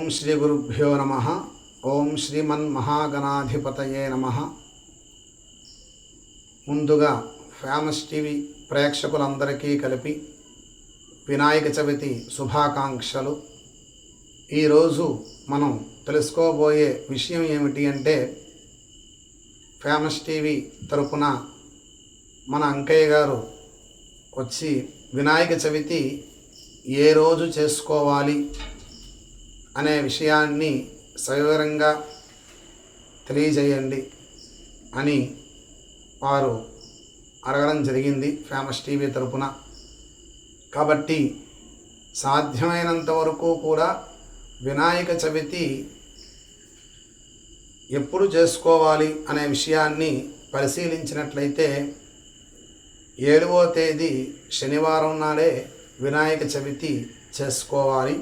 ఓం శ్రీ గురుభ్యో నమ ఓం శ్రీమన్మహాగణాధిపతయే నమ. ముందుగా ఫేమస్ టీవీ ప్రేక్షకులందరికీ కలిపి వినాయక చవితి శుభాకాంక్షలు. ఈరోజు మనం తెలుసుకోబోయే విషయం ఏమిటి అంటే ఫేమస్ టీవీ తరపున మన అంకయ్య గారు వచ్చి వినాయక చవితి ఏ రోజు చేసుకోవాలి? అనే విషయాన్ని సవివరంగా తెలియజేయండి అని వారు అడగడం జరిగింది ఫేమస్ టీవీ తరపున. కాబట్టి సాధ్యమైనంత వరకు కూడా వినాయక చవితి ఎప్పుడు చేసుకోవాలి అనే విషయాన్ని పరిశీలించినట్లయితే ఏడవ తేదీ శనివారం నాడే వినాయక చవితి చేసుకోవాలి.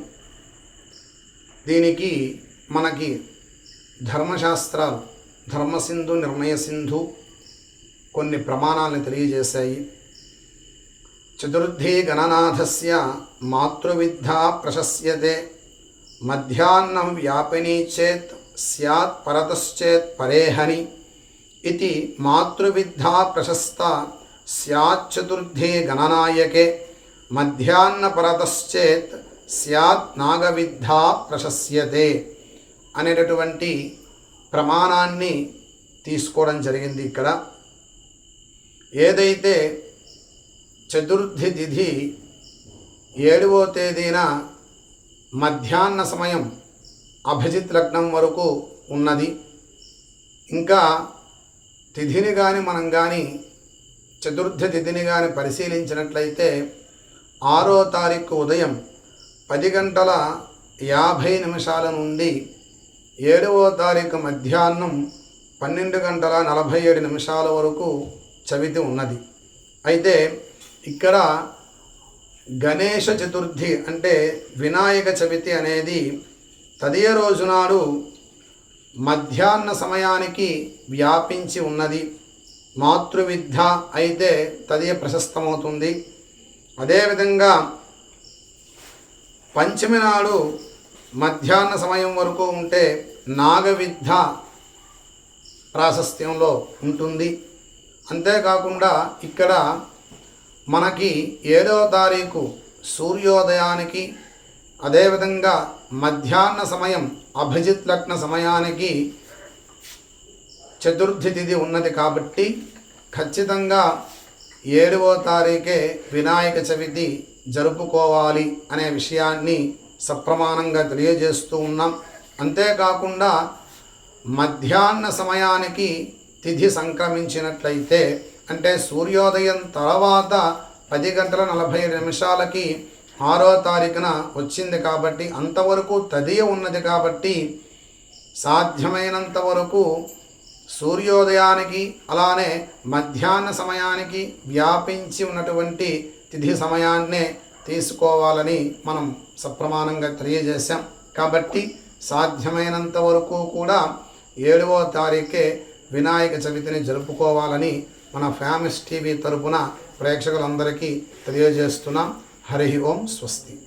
దీనికి మనకి ధర్మశాస్త్రాలు ధర్మసింధు నిర్ణయ సింధు కొన్ని ప్రమాణాలను తెలియజేశాయి. చతుర్థి గణనాథస్య మాతృవిద్ధ ప్రశస్యతే. మధ్యాహ్నం వ్యాపినీ చేత్ సత్ పరతశ్చేత్ పరేహని ఇది మాతృవిద్ధా ప్రశస్త స్యాచ్చతుర్థే గణనాయకే. మధ్యాహ్న పరతశ్చేత్ స్యాత్ నాగవిద్ధా ప్రశస్యతే అనేటటువంటి ప్రమాణాన్ని తీసుకోవడం జరిగింది ఇక్కడ. ఏదైతే చతుర్థి తిథి ఏడవ తేదీన మధ్యాహ్న సమయం అభిజిత్ లగ్నం వరకు ఉన్నది ఇంకా తిథిని కానీ మనం కానీ చతుర్థి తిథిని కానీ పరిశీలించినట్లయితే ఆరో తారీఖు ఉదయం పది గంటల యాభై నిమిషాల నుండి ఏడవ తారీఖు మధ్యాహ్నం పన్నెండు గంటల నలభై ఏడు నిమిషాల వరకు చవితి ఉన్నది. అయితే ఇక్కడ గణేష చతుర్థి అంటే వినాయక చవితి అనేది తదియ రోజు నాడు మధ్యాహ్న సమయానికి వ్యాపించి ఉన్నది. మాతృవిద్య అయితే తదియ ప్రశస్తమవుతుంది. అదేవిధంగా పంచమి నాడు మధ్యాహ్న సమయం వరకు ఉంటే నాగవిద్ధ ప్రాశస్త్యంలో ఉంటుంది. అంతేకాకుండా ఇక్కడ మనకి ఏడవ తారీఖు సూర్యోదయానికి అదేవిధంగా మధ్యాహ్న సమయం అభిజిత్ లగ్న సమయానికి చతుర్థి తిథి ఉన్నది కాబట్టి ఖచ్చితంగా ఏడవ తారీఖే వినాయక చవితి జరుపుకోవాలి అనే విషయాన్ని సప్రమాణంగా తెలియజేస్తూ ఉన్నాం. అంతేకాకుండా మధ్యాహ్న సమయానికి తిథి సంక్రమించినట్లయితే అంటే సూర్యోదయం తర్వాత పది గంటల నలభై నిమిషాలకి ఆరో తారీఖున వచ్చింది కాబట్టి అంతవరకు తదియ ఉన్నది కాబట్టి సాధ్యమైనంత వరకు సూర్యోదయానికి అలానే మధ్యాహ్న సమయానికి వ్యాపించి ఉన్నటువంటి తిథి సమయాన్నే తీసుకోవాలని మనం సప్రమాణంగా తెలియజేశాం. కాబట్టి సాధ్యమైనంత వరకు కూడా ఏడవ తారీఖే వినాయక చవితిని జరుపుకోవాలని మన ఫ్యామిస్ టీవీ తరపున ప్రేక్షకులందరికీ తెలియజేస్తున్నాం. హరి ఓం స్వస్తి.